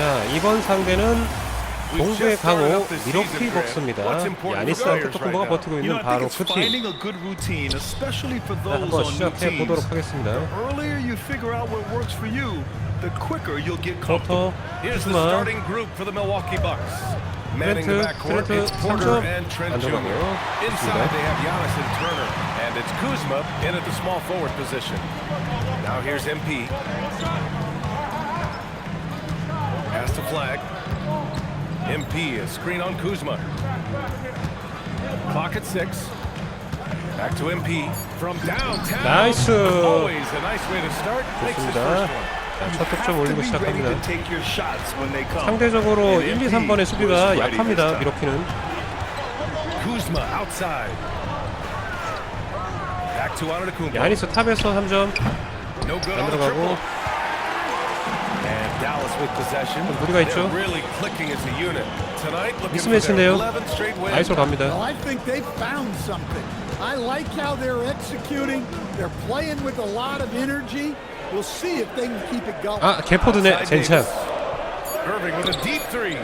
자 이번 상대는 동부의 강호 미러키 벅스입니다. 야니스 안테토쿤보가 버티고 있는 바로 그 팀. 자, 한번 시작해. 보도록 하겠습니다. 버터 the 트렌트 트렌트 it's Porter 3점 and Trent 안 Jr. 들어가고요. Inside 좋습니다. Pass to Flag. MP, a screen on Kuzma. Clock at six. Back to MP from downtown. 나이스. Always a nice way to start. Makes his 좋습니다. first one. 자, 첫 득점 올리고 시작합니다. 상대적으로 And 1, 2, MP 3번의 was 수비가 약합니다. 미러키는 Kuzma outside. Back to Antetokounmpo. 야니스 탑에서 3점 No good 안 on the 들어가고 triple. 무리가 있죠. They're really clicking as a unit. Tonight looking for 미스매치인데요. their 11th straight win. 아이솔 갑니다. I think they found something. I like how they're executing. They're playing with a lot of energy. We'll see if they can keep it going. 아 개포드네 젠찬 Davis. Irving with a deep three.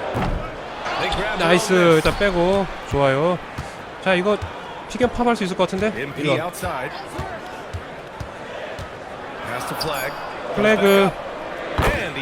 They grab their 나이스. 일단 빼고 좋아요 자 이거 픽앤팝 할 수 있을 것 같은데 이거. 플래그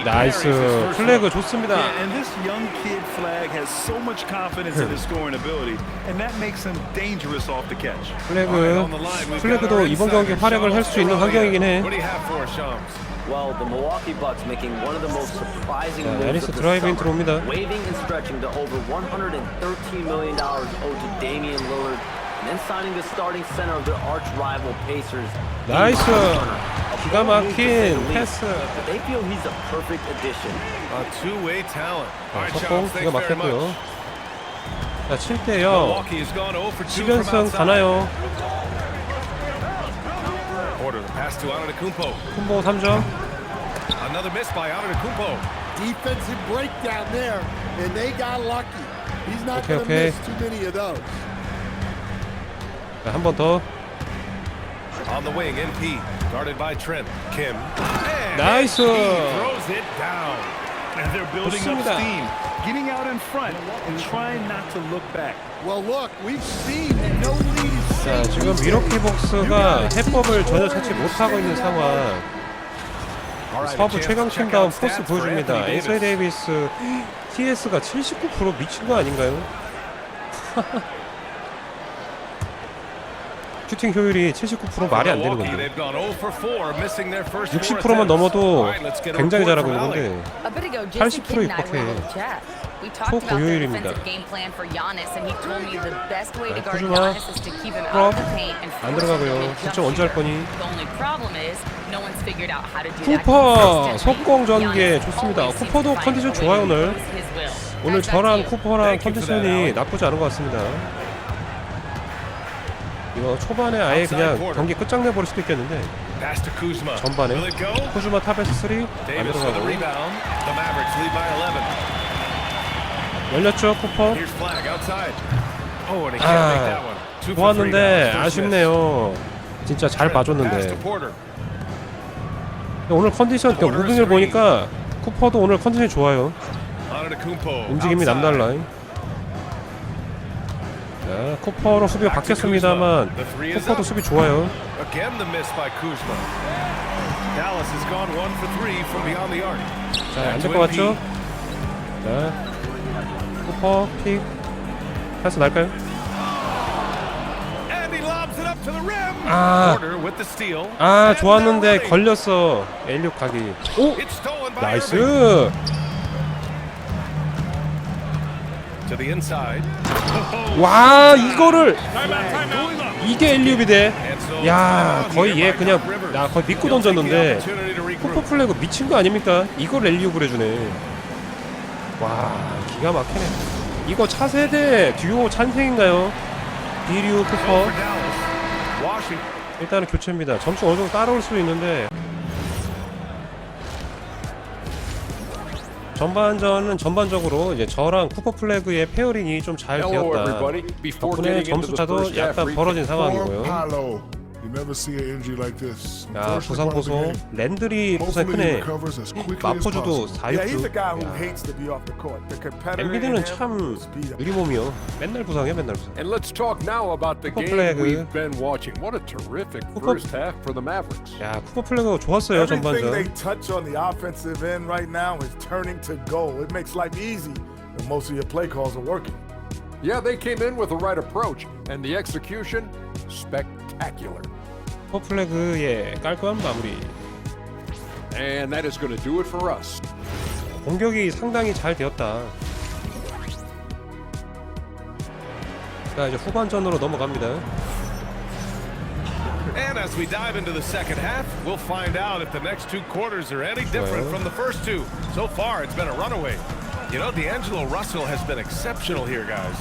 나이스 플래그. 좋습니다 Yeah, and this young kid flag has so much confidence in his scoring ability, and that makes him dangerous off the catch. Alright, 플래그 플래그도 이번 경기 활약을 할 수 있는. 환경이긴 해 What do you have for us, Shams? Well, the Milwaukee Bucks making one of the most surprising 자, moves 야니스 of the 드라이브인 summer, 들어옵니다. waiving and stretching to over 113 million dollars owed to Damian Lillard, and then signing the starting center of their arch rival Pacers. 나이스. 기가 막힌 패스 They feel he's a perfect addition. A two-way talent. Right, 석공 기가 막혔고요. 자 7대 0 Milwaukee has gone 0 for 2 from 10연승 outside. 가나요. 콤보 3점 Another miss by Antetokounmpo. Defensive breakdown there, and they got lucky. He's not Okay, going to okay. miss too many of those. 한번 더 On the wing, NP. Guarded by Trent. Kim. And 나이스 he throws it down. And they're building 좋습니다. up steam, getting out in front, and trying not to look back. Well, look, we've seen that no lead is 자 safe. 지금 미러키 복스가 해법을 전혀 찾지 못하고 있는 상황 chance 최강 팀다운 out 포스 보여줍니다. Davis. 데이비스 TS가 79% 미친 거 아닌가요? 슈팅 효율이 79% 말이 안 되는 건데 they've gone 0 for 4, missing their first four 60%만 attempts. 넘어도 굉장히 잘하고 있는. 건데 A bit ago, Jason 80% Kidd and I were 입각해. able to chat. We talked about the 초고효율입니다. 쿠즈마, and 안 들어가고요. 득점 언제 할. 거니? 쿠퍼. 속공 전개 좋습니다. 쿠퍼도 컨디션 좋아요, 오늘. 오늘 저랑. 쿠퍼랑 컨디션이. 나쁘지 않은 것 같습니다. 이거 초반에 아예 그냥. 경기 끝장내 버릴 수도 있겠는데. 전반에? 코즈마 탑에서 3 안 들어가고 rebound. The Mavericks lead by 11. 열렸죠 쿠퍼. Oh, 아 좋았는데. 아쉽네요 진짜 잘 봐줬는데. 오늘 컨디션 그러니까 무빙을 보니까 쿠퍼도 오늘 컨디션이 좋아요 움직임이. 남달라요 자 쿠퍼로 수비가 바뀌었습니다만 쿠퍼도 수비 좋아요. 자 안 될 것 같죠? 자 쿠퍼 픽 패스 날까요? 아. 아 좋았는데. 걸렸어 엘리옥 각이 오! 나이스 와 이거를. 이게 돼. So 야 거의 얘 그냥. 나 거의 믿고 던졌는데 opportunity to 쿠퍼 regroup. 플래그 미친 거 아닙니까? 이걸 엘리옵을 해주네. 와 기가 막히네. 이거 차세대 듀오 찬생인가요? 비류. Washington. 일단은 교체입니다. 점수 어느 정도 따라올 수 있는데 전반전은 전반적으로 이제 저랑 쿠퍼 플래그의 페어링이 좀 잘 되었다. 덕분에 getting into the 점수 차도 first half, 약간 벌어진 상황이고요. form Palo. You never see an injury like this. 야 부상 Unfortunate part of the 보소 game. 랜들이 부상 Hopefully he 크네 recovers as quickly as 마포주도 possible. Yeah, he's a 4육주 guy who hates to be off the court. The competitor in 엠비드는 him 참 will speed up. 느리몸이요 맨날 부상이야 맨날 부상 And let's talk now about the Cooper game Flag. we've been watching. What a terrific Cooper- first half for the Mavericks. 야 쿠퍼 플래그 좋았어요 Everything 전반전 they touch on the offensive end right now is turning to goal. It makes life easy when most of your play calls are working. Yeah, they came in with the right approach, and the execution spectacular. 쿠퍼 플래그의 깔끔한 마무리 And that is going to do it for us. 공격이 상당히 잘 되었다 자 이제 후반전으로 넘어갑니다 And as we dive into the second half, we'll find out if the next two quarters are any different Well. from the first two. So far, it's been a runaway. You know, D'Angelo Russell has been exceptional here, guys.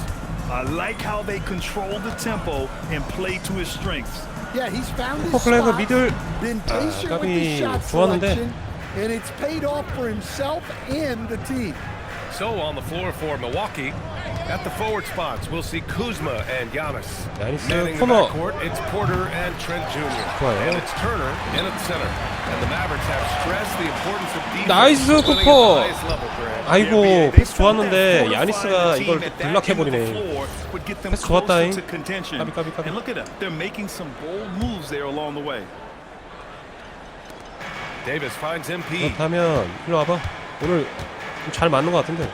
I like how they control the tempo and play to his strengths. Yeah, he's found his 쿠퍼 플래그 spot, 미들 been 아, patient with his 까비 shot 좋았는데 selection, and it's paid off for himself and the team. So on the floor for Milwaukee, at the forward spots, we'll see Kuzma and Giannis. 야니스 Manning the 코너 backcourt, it's Porter and Trent Jr. 좋아요. And it's Turner in at the center. 나이스, 쿠퍼. 아이고 패스 좋았는데 야니스가 이걸 블락해버리네 패스 좋았다잉. 까비, 까비, 까비. 그렇다면 일로 와봐 오늘 좀잘 맞는 것 같은데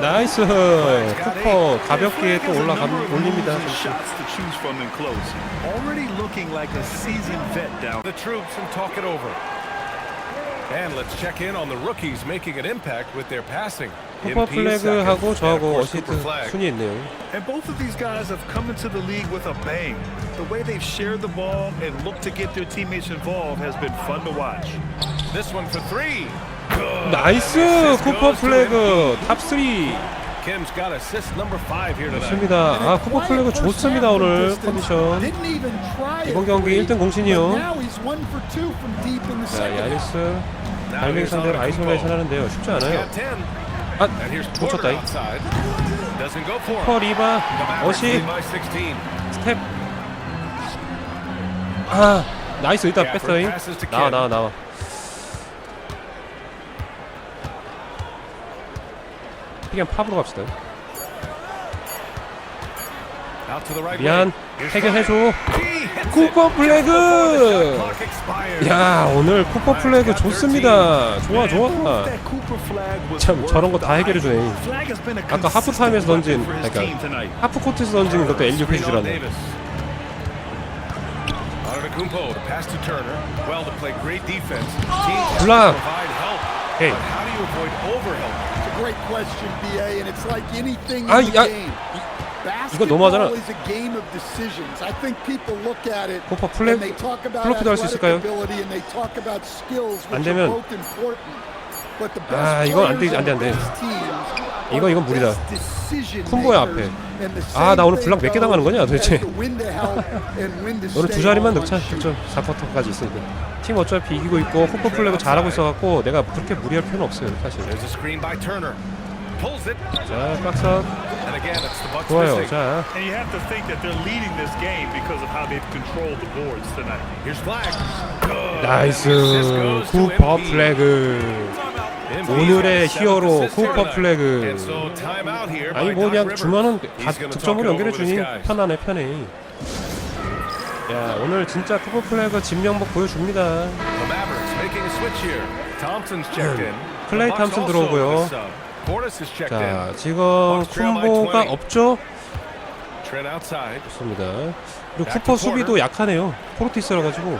나이스 쿠퍼 가볍게 또 올라가 Number of 올립니다 moves and shots to choose from in close. Already looking like a seasoned vet down. the troops and talk it over. And let's check in on the rookies making an impact with their passing. 쿠퍼 MP is second, 플래그하고 and of 저하고 course 어시스트 Cooper Flag. 순위 있네요 And both of these guys have come into the league with a bang. The way they've shared the ball and looked to get their teammates involved has been fun to watch. This one for three. 나이스 쿠퍼 플래그 탑3 Kim's got assist number five here tonight. 좋습니다 아 쿠퍼 플래그 좋습니다 오늘 컨디션 이번 경기 three, 1등 공신이요. 자 발맹 here's 상대로. 아이솔레이션 하는데요 쉽지 않아요 got 10. 아 놓쳤다 쿠퍼. 리바 어시 lead by 16. 스텝 아 나이스 일단 뺐어잉 나와. 나와 나와 피겐 팝으로 갑시다 미안 해결해줘 쿠퍼 플래그. 야 오늘 쿠퍼 플래그 좋습니다 좋아 좋아 참 저런 거 다 해결해주네 아까 하프타임에서 던진 그러니까 tonight. 하프 코트에서 던진 것도 엘리오 to 블락. Hey. But how do you avoid overhelp? It's a great question, BA, and it's like anything in 아, the 야, game. 이거 너무하잖아. Basketball is a game of decisions. I think people look at it 쿠퍼 플래그 and they talk about 플로프도 할수 athletic 있을까요? ability and they talk about skills, 안 which are 되면- both important. But the best 아, 이건 안 돼, players 안 돼, 안 on 돼. the best teams 이거, are 이건 the 무리다. 쿤보야. 앞에. 아, 나 오늘 블락 thing 몇개 당하는 거냐, 도대체. 너는 두 자리만 넣자. 10점 4쿼터까지 있으니까 팀 어차피 이기고 있고 쿠퍼 플래그 잘하고 있어갖고 내가 그렇게 무리할 필요는 없어요 사실. 자 박선 좋아요. 자. 나이스 쿠퍼. 플래그 오늘의 히어로 쿠퍼. 플래그 아니 뭐 그냥. 주면은 다 득점으로 연결해 주니. 편하네 편해 야 오늘 진짜 쿠퍼 플래그 진명복 보여줍니다. 클레이 탐슨 들어오고요. 자. 지금 20. 없죠. 좋습니다 그리고 쿠퍼 수비도 약하네요 포르티스라 가지고.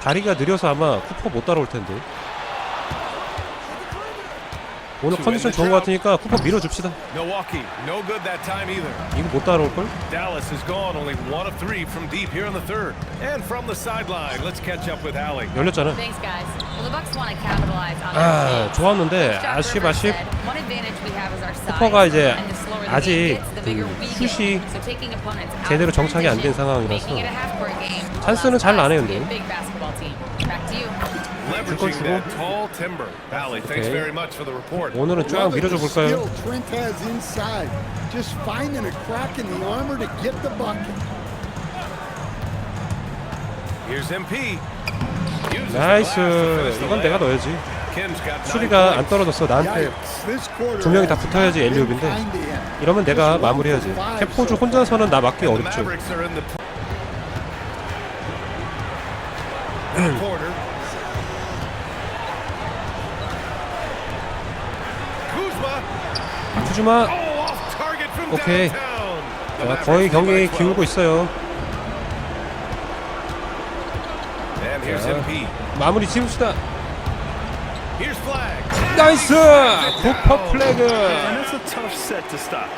다리가 느려서 아마 쿠퍼 못 따라올 텐데. 오늘 컨디션 좋은 것 같으니까 쿠퍼 밀어줍시다. 이거 못 따라올 걸? Dallas is gone, only one of three from deep here in the third. And from the sideline, let's catch up with Allie. 열렸잖아. Thanks, guys. Well, the Bucks want to capitalize on 아 their. 좋았는데 아쉽 아쉽. said, "One advantage we have is our size, 쿠퍼가 이제 and the slower the 아직 game gets, the bigger 그 we get. 슛이 So taking opponents out 제대로 of 정착이 안 된 position, 상황이라서 making it a half-court game 찬스는 잘 나네요, 근데. big 줄건 Leveraging 주고 report. 오늘은 쫙 밀어줘 볼까요? 나이스 이건 내가. 넣어야지 수비가 안. 떨어졌어 나한테 두 명이 다 붙어야지 엘리웁인데. 이러면 내가 마무리해야지 캐포즈. 혼자서는 나 막기 어렵죠 Mavericks are in the in the quarter. Kuzma. 푸 주마 Oh. The 자, 거의 경기 12. 기울고 있어요 자. 마무리 지읍시다. 나이스 쿠퍼 플래그.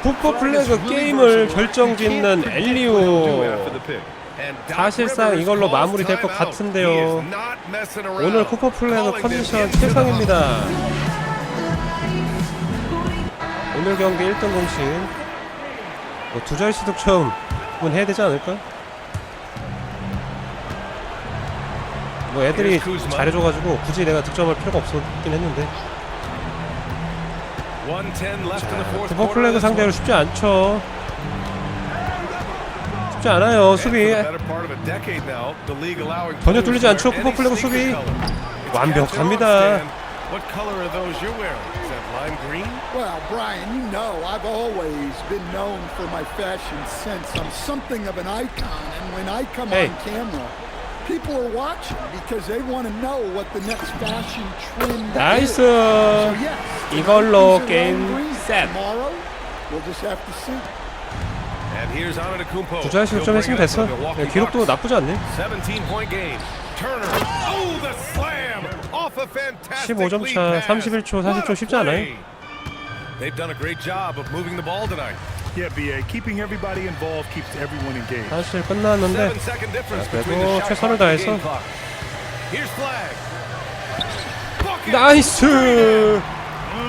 쿠퍼 플래그 게임을 결정짓는 엘리오 사실상 이걸로 마무리될 것 같은데요. 오늘 쿠퍼 플래그 컨디션 최상입니다 오늘 경기 1등 공신. 뭐 두 자릿수 득점은 해야 되지 않을까? 뭐 애들이 잘해줘가지고 굳이 내가 득점할 필요가 없었긴 했는데. 쿠퍼 플래그 상대로 쉽지 않죠. 쉽지 않아요 수비. 전혀 뚫리지 않죠 쿠퍼 플래그 수비. 완벽합니다 What color are those you're wearing? Is that lime green? Well, Brian, you know I've always been known for my fashion sense. I'm something of an icon, and when I come Hey. on camera, people are watching because they want to know what the next fashion trend is. 나이스 So yes, 이걸로 tonight is 게임 around green. 셋. Tomorrow, we'll just have to see. And here's Antetokounmpo. 두 자릿수 He'll bring 득점했으면 it up 됐어 to the Milwaukee 네, 기록도 Bucks. 나쁘지 않네 17 point game. Turner. Oh, the slam off a fantastic 15점 lead 차, pass. 31초, What a 40초 쉽지 않아요. They've done a great job of moving the ball tonight. Yeah, BA. Keeping everybody involved keeps everyone engaged. 사실 끝났는데 Seven second difference 자, between the 그래도 최선을 다해서. 나이스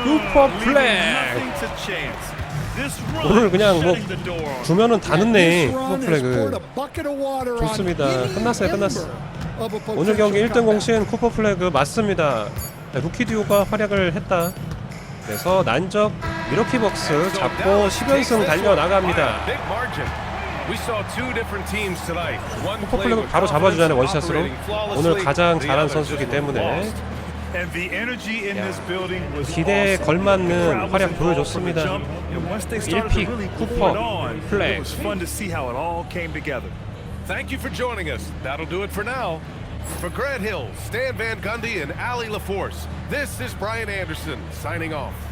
Leaving 플래그 nothing to chance. This run 오늘 그냥 뭐 shutting the door on 주면은 다 넣네 poured 플래그 a bucket of water on 좋습니다. 끝났어요, 끝났어. 오늘 경기 1등 potential comeback. 공신 쿠퍼 플래그 맞습니다 네, 루키 듀오가 활약을 했다 그래서 난적 미러키 벅스 잡고 Dallas takes 10연승 this 달려나갑니다 쿠퍼 플래그 바로 잡아주잖아요 원샷으로. 오늘 가장 잘한 선수기 때문에 기대에. 걸맞는 활약 보여줬습니다. from the jump, and once they started to 1픽, really 쿠퍼, it Thank you for joining us. That'll do it for now. For Grant Hill, Stan Van Gundy, and Ali LaForce, this is Brian Anderson signing off.